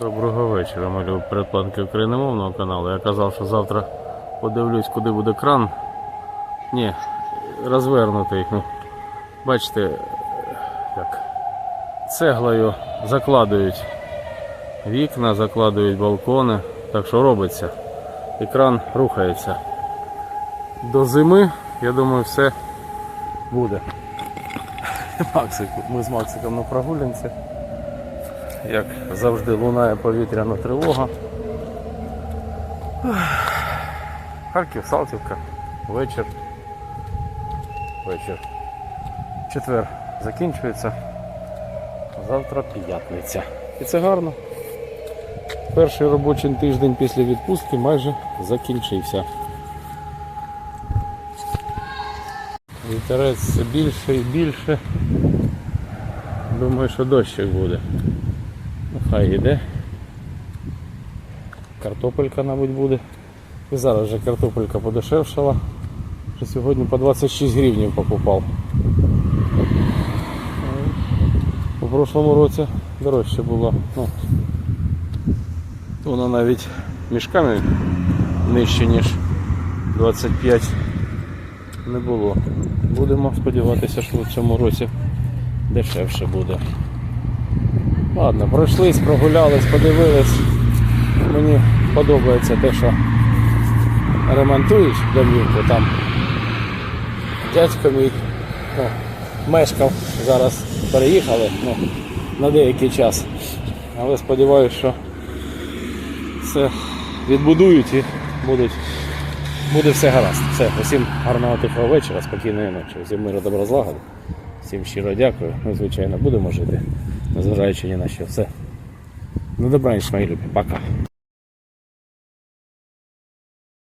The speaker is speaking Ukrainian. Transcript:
Доброго вечора, любі передпланки україномовного каналу. Я казав, що завтра подивлюсь, куди буде кран. Ні, розвернутий. Ну, бачите, як цеглою закладують вікна, закладують балкони. Так що робиться. І кран рухається. До зими, я думаю, все буде. Максик, ми з Максиком на прогулянці. Як завжди лунає повітряна тривога. Харків, Салтівка, вечір. Вечір. Четвер закінчується. Завтра п'ятниця. І це гарно. Перший робочий тиждень після відпустки майже закінчився. Вітерець все більше і більше. Думаю, що дощик буде. Хай йде. Картопелька, мабуть, буде. І зараз вже картопелька подешевшала. Вже сьогодні по 26 гривень покупав. У прошлому році дорожче було. Ну, вона навіть мішками нижче, ніж 25 не було. Будемо сподіватися, що в цьому році дешевше буде. Ладно, пройшлись, прогулялись, подивились. Мені подобається те, що ремонтують домівку там. Дядько мій ну, мешкав, зараз переїхали ну, на деякий час. Але сподіваюся, що все відбудують і будуть, буде все гаразд. Все, усім гарного тихого вечора, спокійної ночі, усім миру добра злагоди. Всім щиро дякую. Ми, звичайно, будемо жити, незважаючи ні на що. Все. Ну, добраніч, мої любі. Пока.